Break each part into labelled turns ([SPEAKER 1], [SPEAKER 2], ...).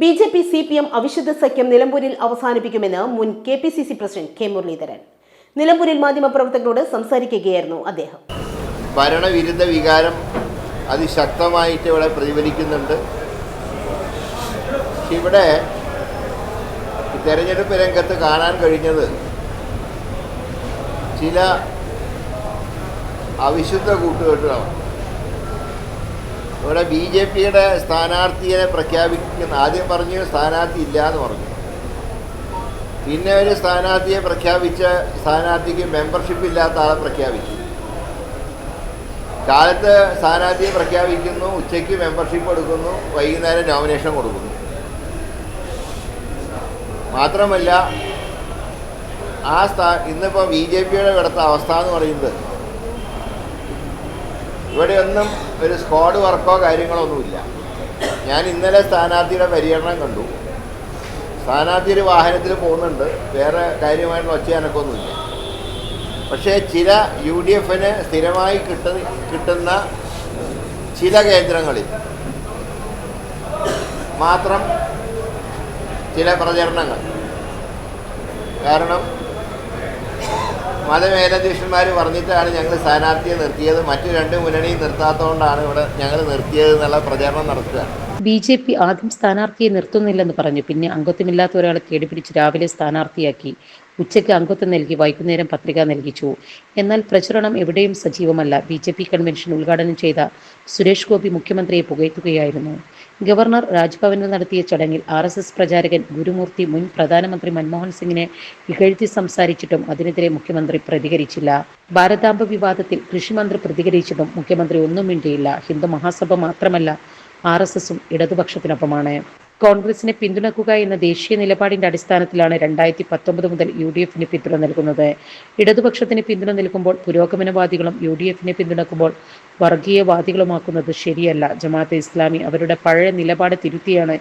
[SPEAKER 1] B J P C P M അവിശുദ്ധ സഖ്യം നിലമ്പൂരിൽ അവസാനിപ്പിക്കുമെന്ന് മുൻ K P C C president K Muraleedharan. നിലമ്പൂരിൽ മാധ്യമപ്രവർത്തകരോട് സംസാരിക്കുകയായിരുന്നു അദ്ദേഹം.
[SPEAKER 2] ഭരണവിരുദ്ധ വികാരം അതിശക്തമായിട്ട് ഇവിടെ പ്രതിഫലിക്കുന്നുണ്ട്. ഇവിടെ തെരഞ്ഞെടുപ്പ് രംഗത്ത് കാണാൻ കഴിഞ്ഞത് ചില അവിശുദ്ധ കൂട്ടുകെട്ടുകളാണ്. ഇവിടെ ബി ജെ പിയുടെ സ്ഥാനാർത്ഥിയെ പ്രഖ്യാപിക്കുന്ന ആദ്യം പറഞ്ഞു സ്ഥാനാർത്ഥി ഇല്ല എന്ന് പറഞ്ഞു. പിന്നെ ഒരു സ്ഥാനാർത്ഥിയെ പ്രഖ്യാപിച്ച സ്ഥാനാർത്ഥിക്ക് മെമ്പർഷിപ്പ് ഇല്ലാത്ത ആളെ പ്രഖ്യാപിച്ചു. കാലത്ത് സ്ഥാനാർത്ഥിയെ പ്രഖ്യാപിക്കുന്നു ഉച്ചയ്ക്ക് മെമ്പർഷിപ്പ് കൊടുക്കുന്നു വൈകുന്നേരം നോമിനേഷൻ കൊടുക്കുന്നു. മാത്രമല്ല ആ സ്ഥാ ഇന്നിപ്പോൾ ബി ജെ പിയുടെ ഇവിടുത്തെ അവസ്ഥ എന്ന് പറയുന്നത് ഇവിടെയൊന്നും ഒരു സ്ക്വാഡ് വർക്കോ കാര്യങ്ങളോ ഒന്നുമില്ല. ഞാൻ ഇന്നലെ സ്ഥാനാർത്ഥിയുടെ പര്യടനം കണ്ടു. സ്ഥാനാർത്ഥി ഒരു വാഹനത്തിൽ പോകുന്നുണ്ട്. വേറെ കാര്യമായിട്ടുള്ള ഒച്ചയാനൊക്കൊന്നുമില്ല പക്ഷേ ചില യു ഡി എഫിന് സ്ഥിരമായി കിട്ട കിട്ടുന്ന ചില കേന്ദ്രങ്ങളിൽ മാത്രം ചില പ്രചരണങ്ങൾ. കാരണം മതമേലധ്യക്ഷന്മാർ പറഞ്ഞിട്ടാണ് ഞങ്ങൾ സ്ഥാനാർത്ഥിയെ നിർത്തിയത്. മറ്റു രണ്ട് മുന്നണിയും നിർത്താത്തതുകൊണ്ടാണ് ഇവിടെ ഞങ്ങൾ നിർത്തിയത് എന്നുള്ള പ്രചാരണം നടത്തുക.
[SPEAKER 3] ബി ജെ പി ആദ്യം സ്ഥാനാർത്ഥിയെ നിർത്തുന്നില്ലെന്ന് പറഞ്ഞു. പിന്നെ അംഗത്വമില്ലാത്ത ഒരാളെ തേടിപ്പിടിച്ച് രാവിലെ സ്ഥാനാർത്ഥിയാക്കി. ഉച്ചയ്ക്ക് അംഗത്വം നൽകി വൈകുന്നേരം പത്രിക നൽകിച്ചു. എന്നാൽ പ്രചരണം എവിടെയും സജീവമല്ല. ബി ജെ പി കൺവെൻഷൻ ഉദ്ഘാടനം ചെയ്ത സുരേഷ് ഗോപി മുഖ്യമന്ത്രിയെ പുകഴ്ത്തുകയായിരുന്നു. ഗവർണർ രാജ്ഭവനിൽ നടത്തിയ ചടങ്ങിൽ ആർ എസ് എസ് പ്രചാരകൻ ഗുരുമൂർത്തി മുൻ പ്രധാനമന്ത്രി മൻമോഹൻ സിംഗിനെ ഇകഴ്ത്തി സംസാരിച്ചിട്ടും അതിനെതിരെ മുഖ്യമന്ത്രി പ്രതികരിച്ചില്ല. ഭാരതാംബ വിവാദത്തിൽ കൃഷിമന്ത്രി പ്രതികരിച്ചിട്ടും മുഖ്യമന്ത്രി ഒന്നും മിണ്ടിയില്ല. ഹിന്ദു മഹാസഭ മാത്രമല്ല ആർ എസ് എസും ഇടതുപക്ഷത്തിനൊപ്പമാണ്. കോൺഗ്രസിനെ പിന്തുണക്കുക എന്ന ദേശീയ നിലപാടിന്റെ അടിസ്ഥാനത്തിലാണ് രണ്ടായിരത്തി പത്തൊമ്പത് മുതൽ യു ഡി എഫിന് പിന്തുണ നൽകുന്നത്. ഇടതുപക്ഷത്തിന് പിന്തുണ നൽകുമ്പോൾ പുരോഗമനവാദികളും യു ഡി എഫിനെ പിന്തുണക്കുമ്പോൾ വർഗീയവാദികളുമാക്കുന്നത് ശരിയല്ല. ജമാഅത്തെ ഇസ്ലാമി അവരുടെ പഴയ നിലപാട് തിരുത്തിയാണ്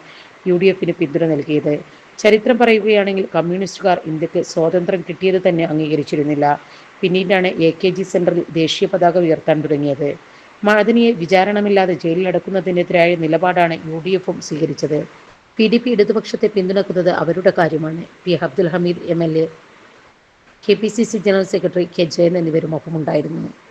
[SPEAKER 3] യു ഡി എഫിന് പിന്തുണ നൽകിയത്. ചരിത്രം പറയുകയാണെങ്കിൽ കമ്മ്യൂണിസ്റ്റുകാർ ഇന്ത്യയ്ക്ക് സ്വാതന്ത്ര്യം കിട്ടിയത് തന്നെ അംഗീകരിച്ചിരുന്നില്ല. പിന്നീടാണ് എ കെ ജി സെന്ററിൽ ദേശീയ പതാക ഉയർത്താൻ തുടങ്ങിയത്. മഅദനിയെ വിചാരണമില്ലാതെ ജയിലിലടക്കുന്നതിനെതിരായ നിലപാടാണ് യു ഡി എഫും സ്വീകരിച്ചത്. പി ഡി പി ഇടതുപക്ഷത്തെ പിന്തുണക്കുന്നത് അവരുടെ കാര്യമാണ്. P Abdul Hameed M L A K P C C general secretary K Jayan എന്നിവരും ഒപ്പമുണ്ടായിരുന്നു.